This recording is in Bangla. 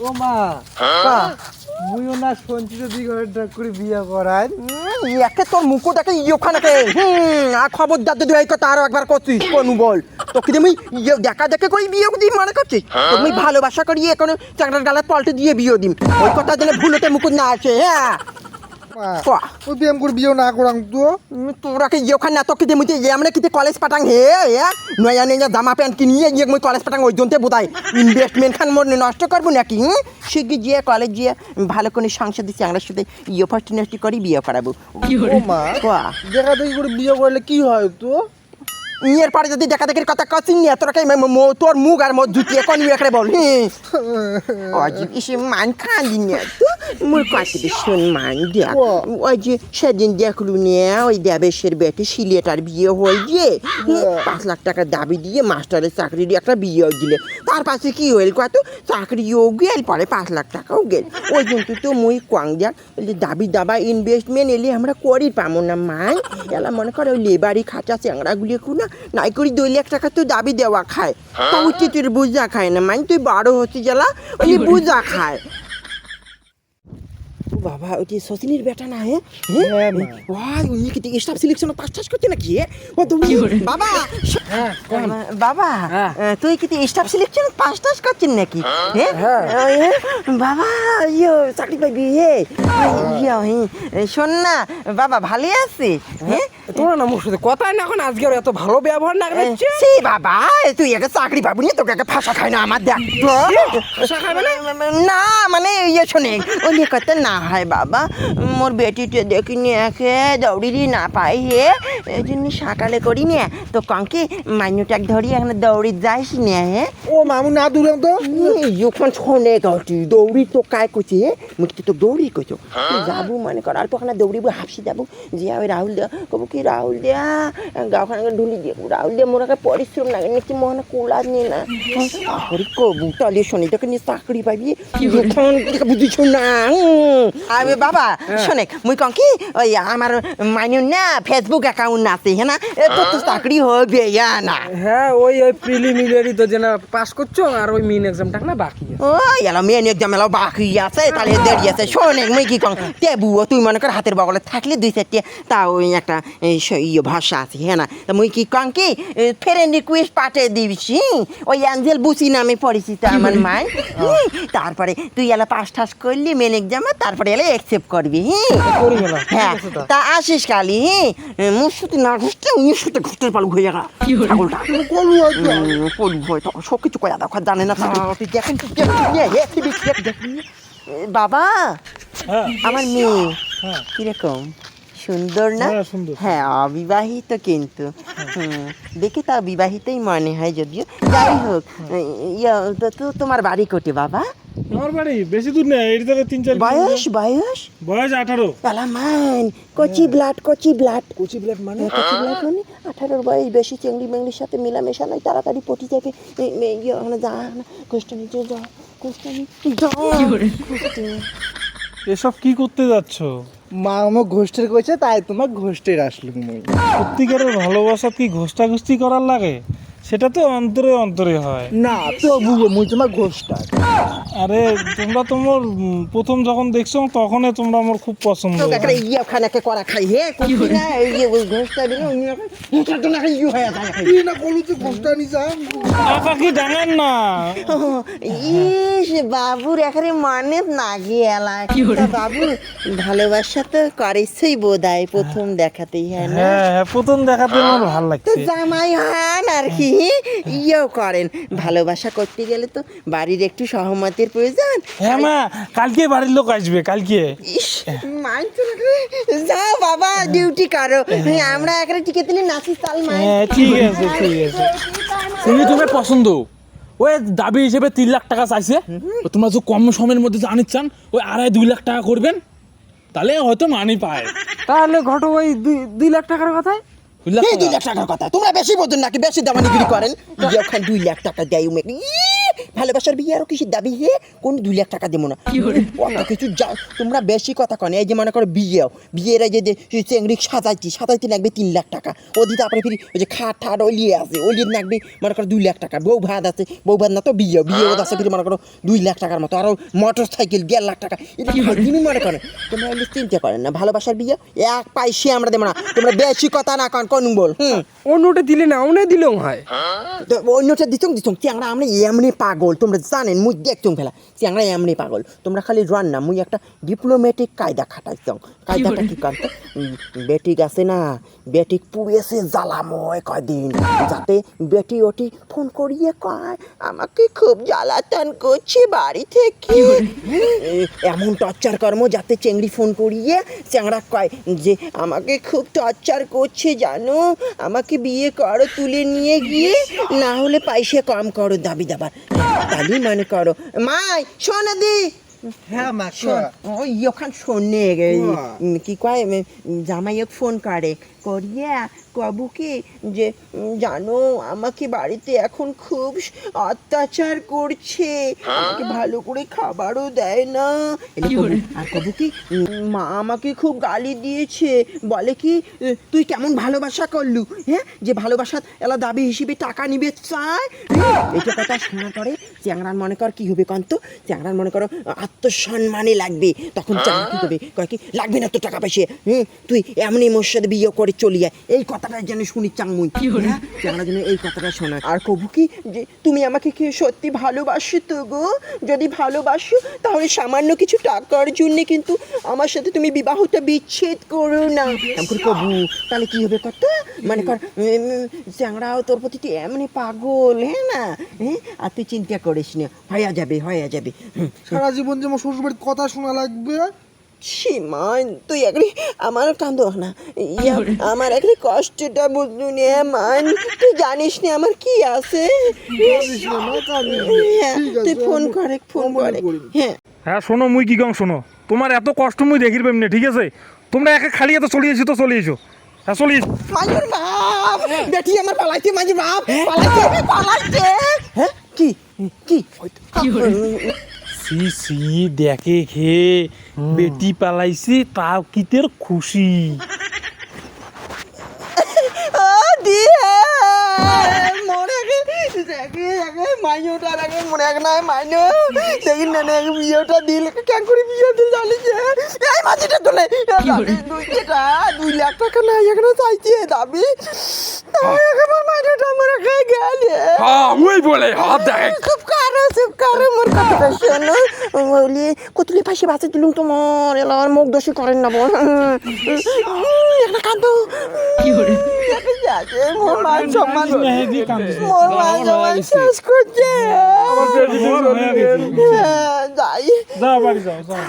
ও মা। মুইও না যে করে বিয়া করাই। একে তোর মুখো দেখে হুম আর খবরদার যদি এই কথা আরও একবার করছিস কোনু বল? তোকে তুমি ইয়ে দেখা দেখে করে বিয়ে দিই মনে করছিস? তুমি ভালোবাসা করি এখন চাকরার গালে পাল্টে দিয়ে বিয়ে দিম। ওই কথা যেন ভুলতে মুখ না আছে হ্যাঁ? মা বাহ। ও প্রেম করে বিয়ে না করাং তো। তোরা কি ইয়ে ওখানে এত কিতে মুতে ইয়ে আমরা কিতে কলেজ পাঠাং? হে হ্যাঁ নয়া নয়া জামা প্যান্ট কিনিয়ে ইয়ে মুই কলেজ পাঠাং ওই জন্যে বোধাই ইনভেস্টমেন্ট খান মোর নষ্ট করব নাকি শিখি গিয়ে কলেজ গিয়ে ভালো করে সংসার দিচ্ছি আমরা সাথে ইয়ে ফার্স্ট ইন্ডাস্ট্রি করি বিয়ে করাবো? মা। দেখা দেখি করে বিয়ে করলে কি হয় তো? ইয়ের পরে যদি দেখা দেখির কথা কচিন নিয়ে তোরা কে তোর মুখ আর মোর জুতি এখন বল হ্যাঁ অজি ইসে মান খালি নিয়ে তো। মোর কথা শুন মান দেখ ও। ওই যে সেদিন দেখলু নিয়ে ওই দেবেশের বেটে সিলেটার বিয়ে হয়ে গিয়ে পাঁচ লাখ টাকা দাবি দিয়ে মাস্টারের চাকরির একটা বিয়ে দিলে তার পাশে কি হইল কত চাকরিও গেল পরে পাঁচ লাখ টাকাও গেল ওই কিন্তু তো মুই কোয়াং দেখ দাবি দাবা ইনভেস্টমেন্ট এলে আমরা করি পামো না মাই এলা মনে করে ওই লেবারি খাঁচা চ্যাংড়াগুলি না নাই করি দুই লাখ টাকা তো দাবি দেওয়া খায় তা উঠে তুই বুঝা খায় না মানে তুই বারো হচ্ছে জ্বালা ওই বুঝা খায় বাবা ওটি শচীনের বেটা না হে হ্যাঁ, ওয়াই উনি কি স্টাফ সিলেকশন পাস টাস করতে নাকি হে? ও তুমি বাবা হ্যাঁ বাবা হ্যাঁ। তুই কি স্টাফ সিলেকশন পাস টাস করছিস নাকি হ্যাঁ। বাবা ইয়ো চাকরি পাইবি হে ইয়া হে শোন না বাবা ভালো আছে হ্যাঁ? তোরা না মোর সাথে কথাই না এখন আজকে এত ভালো ব্যবহার না করছে সে বাবা তুই একে চাকরি পাবি না তোকে একে ফাঁসা খায় না আমার দেখ। ফাঁসা খাবে না? মানে ইয়ে শোনে ওই কথা না হয় বাবা। মোর বেটিতে দেখিনি একে দৌড়িরি না পাই হে। এই জন্য সকালে করি নে। তো কঙ্কে মাইনুটাক ধরি এখন দৌড়ি যাইস নে হে। ও মামু না দূরে তো যখন শোনে গটি দৌড়ি তো কায় করছে মুখটি তো দৌড়ি করছ যাব মানে কর তো খানা দৌড়িব হাফসি যাব। যে ওই রাহুল কবো কি রাহুল দেয়া ঢুলি দিয়ে রাহুল দিয়ে মোর একটা পরিশ্রম লাগে নাকি মনে কোলা নিয়ে না। আরে কবু তাহলে শোনে তোকে নিয়ে চাকরি পাবি। বুঝিস না আরে বাবা শোনে মুই কম কি ওই আমার মাইনু না ফেসবুক অ্যাকাউন্ট আছে হ্যাঁ না? এ তো চাকরি হবে ইয়া না। হ্যাঁ ওই ওই প্রিলিমিনারি তো যেন পাস করছ আর ওই মেইন এক্সামটা না বাকি। ও এলা মেন একদম এলা বাকি আছে তাহলে দেরি আছে। শোনে মুই কি কম টেবু তুই মনে কর হাতের বগলে থাকলে দুই চারটে তা ওই একটা ভাষা আছে হ্যাঁ না তা মুই কি কম কি ফ্রেন্ড রিকোয়েস্ট পাঠিয়ে দিবছি ওই অ্যাঞ্জেল বুসি নামে পরিচিত আমার মাই তারপরে তুই এলা পাস টাস করলি মেন এক্সামে তারপরে এলা অ্যাকসেপ্ট করবি হ্যাঁ হ্যাঁ তা আসিস কালি হ্যাঁ মুর সাথে না ঘুরতে উনির সাথে ঘুরতে পারব হয়ে গেল ছাগলটা কলু কলু হয় তখন সব কিছু কয়া দেখো জানে না তুই দেখেন বাবা আমার মেয়ে কীরকম সুন্দর না? হ্যাঁ, হ্যাঁ অবিবাহিত কিন্তু। হুম, দেখে তা বিবাহিতই মনে হয় যদিও। যাই হোক ইয়া, তো তোমার বাড়ি কোটে বাবা? আমার বাড়ি বেশি দূর নেই এটি থেকে তিন চার বয়স বয়স? বয়স আঠারো। এলামান কচি ব্লাড কচি ব্লাড। কচি প্লেট মানে? কচি ব্লাড মানে আঠারোর বয়স বেশি চেংড়ি মেংড়ির সাথে মেলামেশা নাই তাড়াতাড়ি পটি যাবে। এই ইয়ে ওখানে যা না কোষ্টা নিচে যা কোষ্টা নিচে যা। এসব কি করতে যাচ্ছ? মা আমার ঘোষ্টের কইছে তাই তোমার ঘোষ্টের আসলো সত্যিকারের ভালোবাসা কি ঘোষ্টা ঘুষ্টি করার লাগে? সেটা তো অন্তরে অন্তরে হয়। না তো বুবো মুই তোমার ঘোষ্টা। আরে তোমরা তোমার প্রথম যখন দেখছ তখন তোমরা আমার খুব পছন্দ একটা ইয়ে করা খাই হে করছি না এই ওই ঘোষটা দিলে অন্য মুখটা তো না খাই যায় না কলু তুই ঘোষ্টা নি যা টাকা কি ডাঙান না। ইস বাবুর এখানে মানে না গিয়েলায় তা বাবু ভালোবাসা তো করেছই বোধ প্রথম দেখাতেই হ্যাঁ না? হ্যাঁ হ্যাঁ প্রথম দেখাতে আমার ভালো লাগছে। জামাই হান আর কি। ইয়েও করেন। ভালোবাসা করতে গেলে তো বাড়ির একটু সহমতের প্রয়োজন। হ্যাঁ মা কালকে বাড়ির লোক আসবে কালকে? যাও বাবা ডিউটি করো। হ্যাঁ, আমরা এখানে টিকে দিলে নাচি তাল মাই। হ্যাঁ ঠিক আছে ঠিক আছে। তুমি তোমার পছন্দ। ওই দাবি হিসেবে তিন লাখ টাকা চাইছে। তোমরা যে কম সময়ের মধ্যে জানিস চান ওই আড়াই দুই লাখ টাকা করবেন। তাহলে হয়তো মানি পায়। তাহলে ঘটো ওই দুই দুই লাখ টাকার কথায় দুই লাখ টাকার কথা। তোমরা বেশি বোঝেন নাকি? বেশি দামানিগিরি করেন? যে দুই লাখ টাকা দেয় ভালোবাসার বিয়ে আরও কিছু দাবি হে? কোন দুই লাখ টাকা দেবো না। অত কিছু যা তোমরা বেশি কথা কনে এই যে মনে করো বিয়েও বিয়ের যে চেংড়ি সাজাইছি সাজাইতে লাগবে তিন লাখ টাকা। ওদি তারপরে ফিরি ওই যে খাট ঠাট ওলিয়ে আছে ওলিয়ে লাগবে মনে করো দুই লাখ টাকা। বউ ভাত আছে বউ ভাত না তো বিয়ে বিয়ে আছে ফিরি মনে করো দুই লাখ টাকার মতো আরও মোটর সাইকেল দেড় লাখ টাকা। এটা তুমি মনে করেন তোমরা চিন্তা করেন না ভালোবাসার বিয়ে এক পাইসে আমরা দেবো না। তোমরা বেশি কথা না কন কোন বল হুম? অন্যটা দিলে না অন্য দিলেও হয়। তো অন্যটা দিতং দিতং চ্যাংরা আমরা এমনি পাগল তোমরা জানেন মুই দেখতং ফেলা চ্যাংরা এমনি পাগল। তোমরা খালি রান না মুই একটা ডিপ্লোম্যাটিক কায়দা খাটাইতং কায়দাটা কি কান্ত বেটিক আছে না বেটিক পুড়েছে জ্বালাময় কয়দিন যাতে বেটি ওটি ফোন করিয়ে কয় আমাকে খুব জ্বালাতন করছে বাড়ি থেকে। এমন টর্চার কর্ম যাতে চেংড়ি ফোন করিয়ে চ্যাংড়া কয় যে আমাকে খুব টর্চার করছে জানো আমাকে বিয়ে করো, তুলে নিয়ে গিয়ে, না হলে পয়সা কম করো দাবি দাবার। তাহলে মনে করো। মাই সোনা দি। হ্যাঁ মা ওই ওখান শোনে কি কয় ফোন করে। করিয়া কবু কি যে জানো আমাকে বাড়িতে এখন খুব অত্যাচার করছে। আমাকে ভালো করে খাবারও দেয় না। আর কবু কি মা আমাকে খুব গালি দিয়েছে। বলে কি তুই কেমন ভালোবাসা করলু হ্যাঁ? যে ভালোবাসা এলা দাবি হিসেবে টাকা নিবে চায়। হ্যাঁ, এটা কথা শোনার পরে চ্যাংরার মনে কর কি হবে কান্ত? চ্যাংরার মনে করো আত্মসম্মানে লাগবে। তখন চ্যাংরা কি করবে? কয় কি লাগবে না তো টাকা পয়সা হুম? তুই এমনি মোর সাথে বিয়ে করে চলে যায় এই কথাটা যেন শুনি চাংমুই। হ্যাঁ? চ্যাংরা যেন এই কথাটা শোনা। আর কবু কি যে তুমি আমাকে কি সত্যি ভালোবাসো তো গো? যদি ভালোবাসো তাহলে সামান্য কিছু টাকার জন্য কিন্তু আমার সাথে তুমি বিবাহটা বিচ্ছেদ করো না। এমন করে কবু তাহলে কি হবে কত? মানে কর চ্যাংরাও তোর প্রতি এমনি পাগল হ্যাঁ না? হ্যাঁ? আর তুই চিন্তা করিস না হয়ে যাবে হয়ে যাবে। সারা জীবন যে আমার শ্বশুর কথা শোনা লাগবে? সীমান তুই আমার কান্দো না। আমার কষ্টটা বুঝলু নে মান তুই জানিস না আমার কি আছে। হ্যাঁ তুই ফোন আমি- করে ফোন করে। হ্যাঁ। হ্যাঁ শোনো মুই কি কম শোনো? তোমার এত কষ্ট মুই দেখির পাইম না ঠিক আছে? তোমরা একে খালি এত চলে এসো তো চলে এসো হ্যাঁ চলে এসো মাজুর বাপ! বেটি আমার পালাইছে মাজুর বাপ! পালাইছে পালাইছে! হ্যাঁ? কি? কি? সি সি দেখে খে বেটি পালাইছি তাও কিতের খুশি? মনে মাইনোটা আগে মনে না মাইনো দেখি না না বিয়েটা দিল কেন করে বিয়ে দিল জানিছে এই মাঝিটা তো দুই লাখ টাকা নাই এখানে চাইছে দাবি। হ্যাঁ ওই বলে হাত দেখ চুপ করো চুপ করো মোর কথাটা শোনো বলি কতুলি পাশে বাঁচে দিলুম তোমার এলা আমার মুখ দোষী করেন না বোন একটা কান্দ কি করে মোর মান সম্মান মোর মান সম্মান শেষ করছে গেছে। যাই। যাও বাড়ি যাও যাও।